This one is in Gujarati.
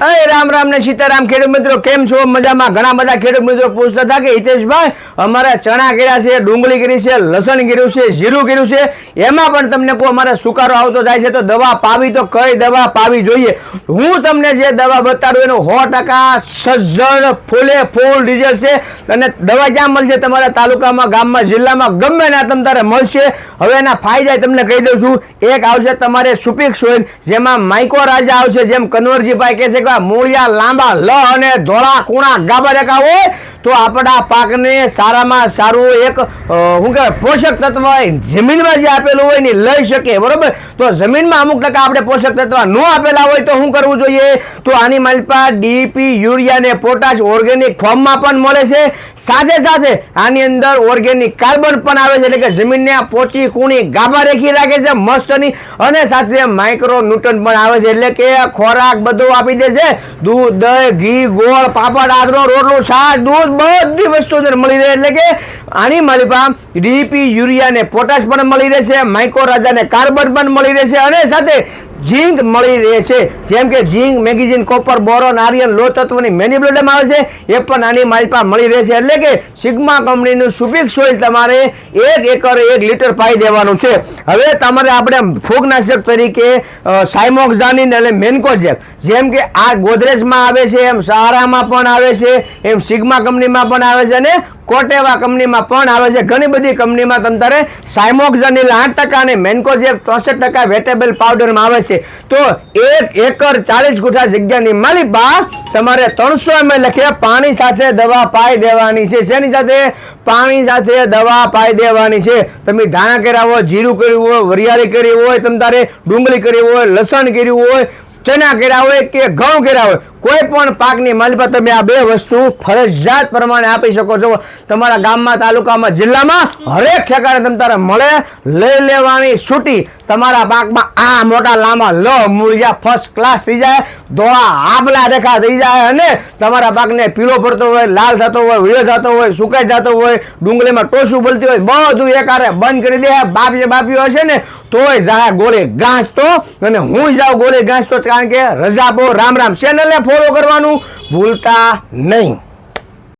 અરે રામ રામ ને સીતારામ ખેડૂત મિત્રો, કેમ છો? મજામાં? ઘણા બધા ખેડૂત મિત્રો પૂછતા હતા કે હિતેશભાઈ, અમારે ચણા કર્યા છે, ડુંગળી કરી છે, લસણ કર્યું છે, જીરું કર્યું છે. એમાં પણ તમને કહું, અમારે સુકારો આવતો જાય છે, તો દવા પાવી તો કઈ દવા પાવી જોઈએ? હું તમને જે દવા બતાડું, એનું સો ટકા સજ્જડ ફૂલે ફૂલ રિઝલ્ટ છે. અને દવા ક્યાં મળશે? તમારા તાલુકામાં, ગામમાં, જિલ્લામાં ગમે ના તમ તારે મળશે. હવે એના ફાયદા તમને કહી દઉં છું. એક આવશે તમારે સુપિક સોઇલ જેમાં માઇકો રાજા આવશે, જેમ કન્વરજીભાઈ કહે છે કે મૂળિયા, લાંબા લ અને ધોળા કુણા ગાબા રેખા હોય, તો આપણા પાકને સારામાં સારું એક શું કહેવાય, પોષક તત્વ જમીનમાં જે આપેલું હોય ને લઈ શકે બરોબર? તો જમીનમાં અમુક ટકા આપણે પોષક તત્વ ન આપેલા હોય તો શું કરવું જોઈએ? તો આની માલપા D, P urea potash organic ફોર્મમાં પણ મળે છે. સાથે સાથે આની અંદર ઓર્ગેનિક કાર્બન પણ આવે છે, એટલે કે જમીનને પોચી કૂણી ગાભા રેખી રાખે છે, મસ્તની. અને સાથે માઇક્રો ન્યુટન પણ આવે છે, એટલે કે ખોરાક બધું આપી દે છે. દૂધ, દહીં, ઘી, ગોળ, પાપડ, આદરો, રોટલો, શાક, દૂધ, બધી વસ્તુ અંદર મળી રહે એટલે કે આની મારી પાસે ડીપી યુરિયા ને પોટાશ પણ મળી રહેશે માઇકો રાજા ને કાર્બન પણ મળી રહેશે અને સાથે ઝીંક મળી રહે છે. જેમ કે zinc, manganese, copper, boron, iron, લો તત્વની મેનિબ્લોડમ આવે છે. એ પણ આની માલપા મળી રહે છે. એટલે કે સિગ્મા કંપનીનું સુપિક સોઇલ તમારે એક એકર એક લીટર પાઈ દેવાનું છે. હવે તમારે આપણે ફૂગનાશક તરીકે સાયમોક્ઝાનિન એટલે મેન્કોજેબ જેમ કે આ ગોદરેજમાં આવે છે, એમ સહારામાં પણ આવે છે, એમ સિગ્મા કંપનીમાં પણ આવે છે અને કોટેવા કંપનીમાં પણ આવે છે. ઘણી બધી કંપનીમાં તમારે સાયમોક્ઝનિલ આઠ ટકા અને મેન્કોજેબ ચોસઠ ટકા વેટેબલ પાવડરમાં આવે છે. તો એક એકર ચાલીસ ગુઠા જગ્યાની માલિક બા, તમારે ત્રણસો એમ લખે પાણી સાથે દવા પાઈ દેવાની છે. શેની સાથે? પાણી સાથે દવા પાઈ દેવાની છે. તમે ધાણા કર્યા હોય, જીરું કર્યું હોય, વરિયાળી કરી હોય, તમે તારે ડુંગળી કરી હોય, લસણ કર્યું હોય ચણા કર્યા હોય કે ઘઉં કર્યા હોય, કોઈ પણ પાકની માલિપા તમે આ બે વસ્તુ ફરજિયાત પ્રમાણે આપી શકો છો. તમારા ગામમાં, તાલુકામાં, જિલ્લામાં હરેક ઠેકાણે તમે તારે મળે, લઈ લેવાની છૂટી. તમારા પાકમાં આ મોટા લાંબા લો મૂળિયા ફર્સ્ટ ક્લાસ થઈ જાય ધોળા આબલા રેખા થઈ જાય અને તમારા પાકને પીળો પડતો હોય, લાલ થતો હોય વીળો થતો હોય, સુકાઈ જતો હોય, ડુંગળીમાં ટોસું બોલતી હોય, બધું એકારે બંધ કરી દે. બાપી બાપીઓ હશે ને, તોય જાય ગોળે ઘાસ તો અને હું જાઉં ગોળે ઘાસ તો કારણ કે રજા બહુ રામ રામ ચેનલને ફોલો કરવાનું ભૂલતા નહીં.